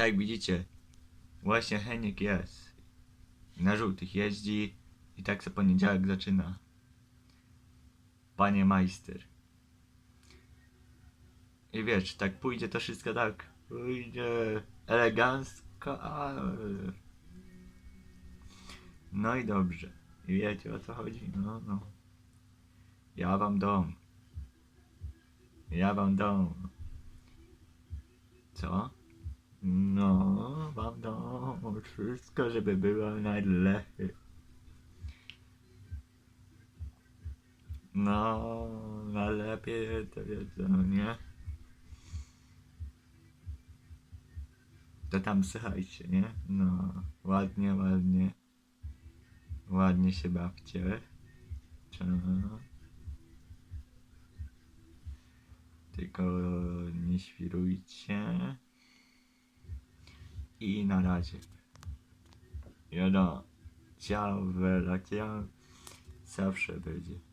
Tak widzicie, właśnie Heniek jest. Na żółtych jeździ i tak co poniedziałek zaczyna. Panie majster. I wiesz, tak pójdzie to wszystko tak, pójdzie elegancko, ale... No i dobrze. I wiecie o co chodzi? No, no. Ja wam dom. Ja wam dom. Co? Wszystko, żeby było najlepiej. No, najlepiej to wiedzą, nie? To tam słuchajcie, nie? No, ładnie, ładnie. Ładnie się bawcie. Czy... Tylko nie świrujcie. I na razie. Jodo. Ciao, Wela, ciao. Zawsze będzie.